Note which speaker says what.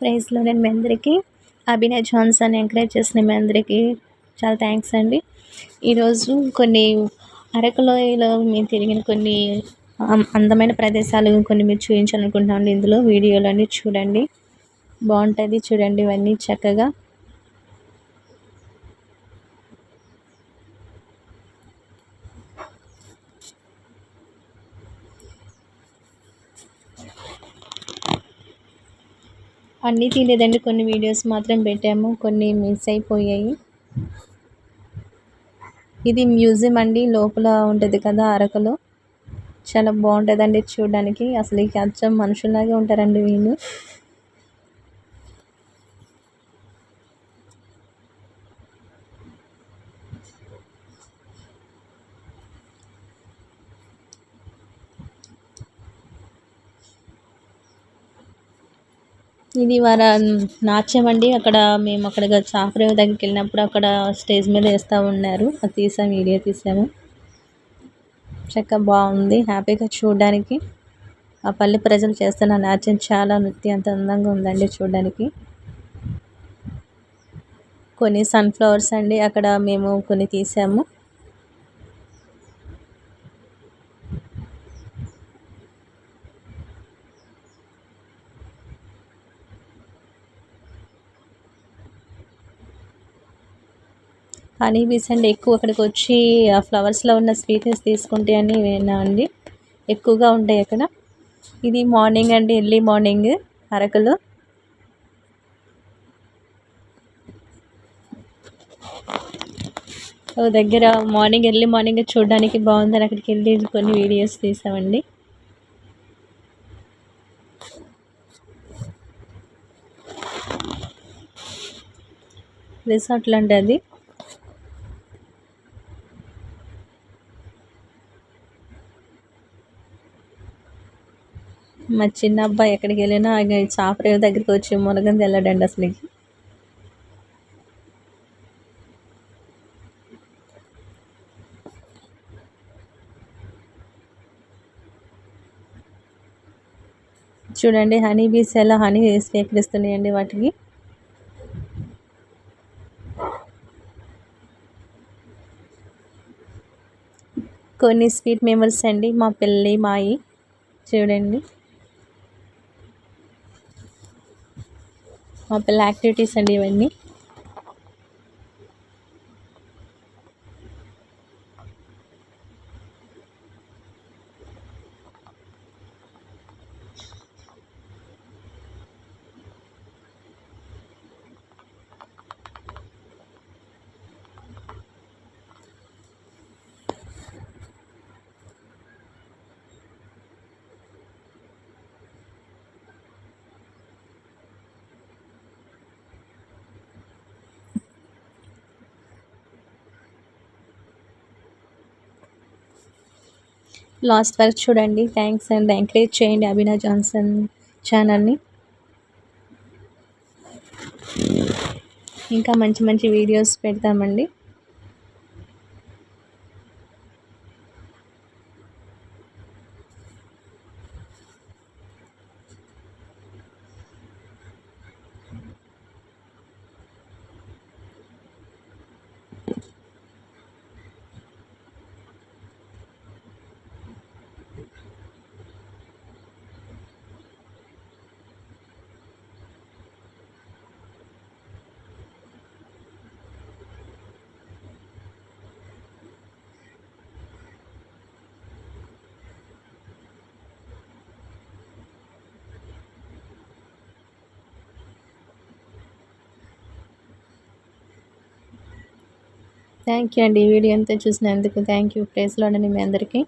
Speaker 1: ప్రైజ్లో నేను మీ అందరికీ అభినయ్ జాన్సన్ ఎంకరేజ్ చేసిన మీ అందరికీ చాలా థ్యాంక్స్ అండి. ఈరోజు కొన్ని అరకులోయలో మేము తిరిగిన కొన్ని అందమైన ప్రదేశాలు కొన్ని మీరు చూపించాలనుకుంటున్నాను. ఇందులో వీడియోలు అన్నీ చూడండి. బాగుంటుంది చూడండి ఇవన్నీ చక్కగా. అన్నీ తీయలేదండి కొన్ని వీడియోస్ మాత్రం పెట్టాము. కొన్ని మిస్ అయిపోయాయి. ఇది మ్యూజియం అండి. లోపల ఉంటుంది కదా అరకులో. చాలా బాగుంటుందండి చూడడానికి. అసలు ఈ అచ్చం మనుషుల్లాగే ఉంటారండి వీళ్ళు. ఇది వర నాట్యం అండి. అక్కడ మేము అక్కడ చాపరేవు దగ్గరికి వెళ్ళినప్పుడు అక్కడ స్టేజ్ మీద వేస్తూ ఉన్నారు. అది తీసాము వీడియో తీసాము. చక్కగా బాగుంది. హ్యాపీగా చూడడానికి. ఆ పల్లె ప్రజలు చేస్తున్న నాట్యం చాలా నృత్యం అంత అందంగా ఉందండి చూడడానికి. కొన్ని సన్ఫ్లవర్స్ అండి అక్కడ మేము కొన్ని తీసాము. హనీ బీస్ అండి ఎక్కువ అక్కడికి వచ్చి ఆ ఫ్లవర్స్లో ఉన్న స్వీట్నెస్ తీసుకుంటే అని విన్నా అండి. ఎక్కువగా ఉంటాయి అక్కడ. ఇది మార్నింగ్ అండి ఎర్లీ మార్నింగ్ అరకులో. దగ్గర మార్నింగ్ ఎర్లీ మార్నింగ్ చూడడానికి బాగుందని అక్కడికి వెళ్ళి కొన్ని వీడియోస్ తీసామండి. రిసార్ట్ లాంటి అది మా చిన్న అబ్బాయి ఎక్కడికి వెళ్ళినా చాపరేవు దగ్గరికి వచ్చి మునగని వెళ్ళాడండి అసలు చూడండి హనీ బీస్ ఎలా హనీ స్వీకరిస్తున్నాయండి వాటికి. కొన్ని స్వీట్ మెమరీస్ అండి మా పెళ్ళి మాయి. చూడండి. మా పిల్ల యాక్టివిటీస్ అండి ఇవన్నీ. లాస్ట్ వరకు చూడండి. థ్యాంక్స్ అండ్ ఎంకరేజ్ చేయండి అభినా జాన్సన్ ఛానల్ని ఇంకా మంచి మంచి వీడియోస్ పెడతామండి. థ్యాంక్ యూ అండి ఈ వీడియో అంతా చూసినందుకు థ్యాంక్ యూ ప్లేస్లో మీ అందరికీ.